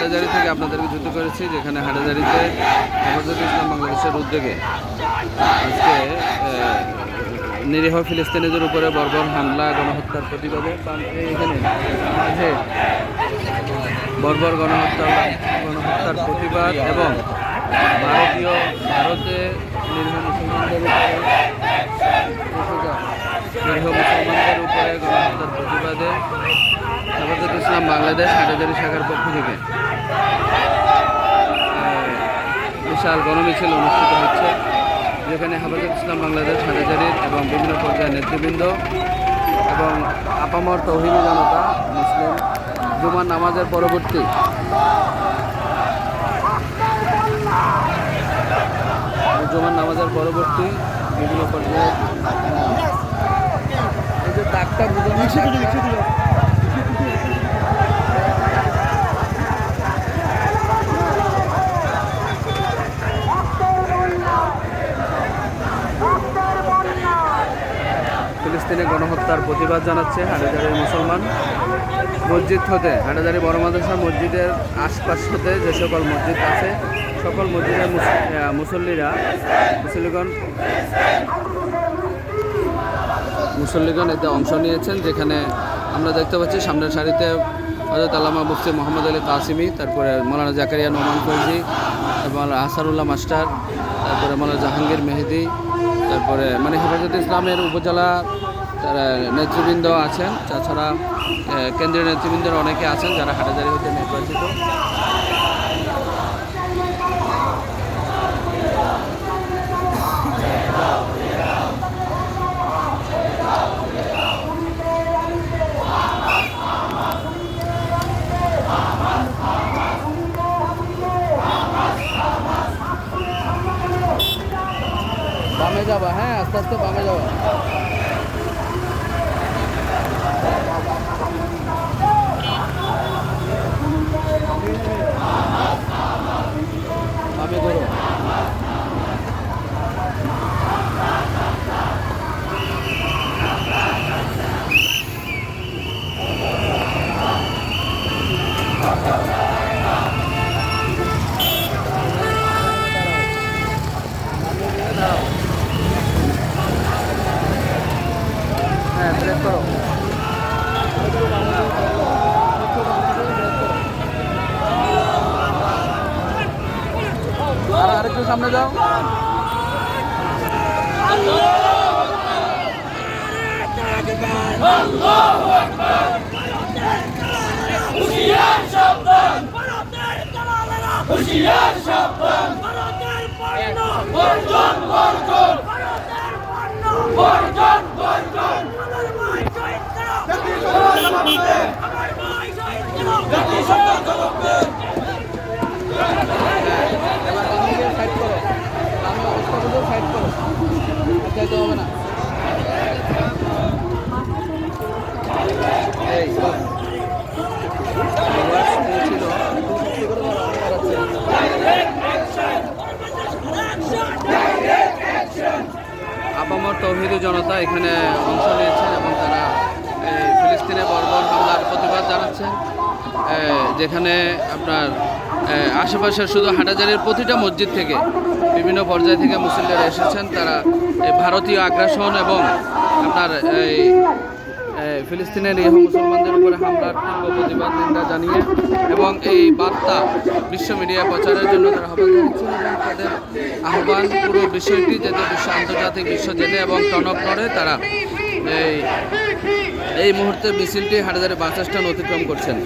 হাটাজারি থেকে আপনাদেরকে যুক্ত করেছি, যেখানে হাটাজারিতে হেফাজত ইসলাম বাংলাদেশের উদ্যোগে আজকে নিরীহ ফিলিস্তিনিদের উপরে বর্বর হামলা, গণহত্যার প্রতিবাদে এখানে মাঝে বর্বর গণহত্যা, গণহত্যার প্রতিবাদ এবং ভারতীয়, ভারতে নিরীহ মুসলমানদের উপরে নিরীহ মুসলমানদের উপরে গণহত্যার প্রতিবাদে হেফাজত ইসলাম বাংলাদেশ হাটাজারি শাখার পক্ষ থেকে। বিশাল গণমিছিল অনুষ্ঠিত হচ্ছে, যেখানে হেফাজত ইসলাম বাংলাদেশ হাটাজারির এবং বিভিন্ন পর্যায়ের নেতৃবৃন্দ এবং আপামর তৌহিদি জনতা, মুসলিম জুমার নামাজের পরবর্তী জুমার নামাজের পরবর্তী বিভিন্ন পর্যায়ে এই ফিলিস্তিনে গণহত্যার প্রতিবাদ জানাচ্ছে হাটাজারির মুসলমান মসজিদ হতে। হাটাজারি বড় মাদ্রাসা মসজিদের আশপাশ হতে যে সকল মসজিদ আছে, সকল মসজিদের মুসল্লিরা, মুসল্লিগণ মুসল্লিগণ এতে অংশ নিয়েছেন, যেখানে আমরা দেখতে পাচ্ছি সামনের সারিতে হজরত আল্লামা মুফতি মোহাম্মদ আলী কাসিমি, তারপরে মৌলানা জাকারিয়া নোমান ফৌজি এবং আসারুল্লাহ মাস্টার, তারপরে মৌলানা জাহাঙ্গীর মেহেদি, তারপরে মানে হেফাজত ইসলামের উপজেলা তারা নেতৃবৃন্দ আছেন। তাছাড়া কেন্দ্রীয় নেতৃবৃন্দের অনেকে আছেন যারা হাটাজারি হতে নির্বাচিত। বামে যাবা হ্যাঁ আস্তে আস্তে বামে যাবা। বামে ধরো হ্যাঁ ব্রেক করো আর আরেকটু সামনে যাও। হুশিয়ার সাবধান ভারতের বামদিকে সাইড করো বামে অবস্থা বুঝে সাইড করো আর যাইতে হবে না এই বাস। বাস ছিল আপামর তৌহিদি জনতা এখানে অংশ নিয়েছেন এবং তারা এই ফিলিস্তিনে বর্বর হামলার প্রতিবাদ জানাচ্ছেন। যেখানে আপনার আশেপাশের শুধু হাটাজারির প্রতিটা মসজিদ থেকে, বিভিন্ন পর্যায় থেকে মুসলিমরা এসেছেন। তারা ভারতীয় আগ্রাসন এবং আপনার এই ফিলিস্তিনের এই মুসলমানদের উপরে হামলার তীব্র প্রতিবাদ নিন্দা জানিয়ে এবং এই বার্তা বিশ্ব মিডিয়া প্রচারের জন্য তারা আহ্বান জানিয়েছেন এবং তাদের আহ্বান পুরো বিষয়টি যাতে বিশ্ব আন্তর্জাতিক বিশ্ব জেনে এবং টনক করে তারা এই এই মুহূর্তে মিছিলটি হাটাজারে বাস স্ট্যান্ড অতিক্রম করছেন।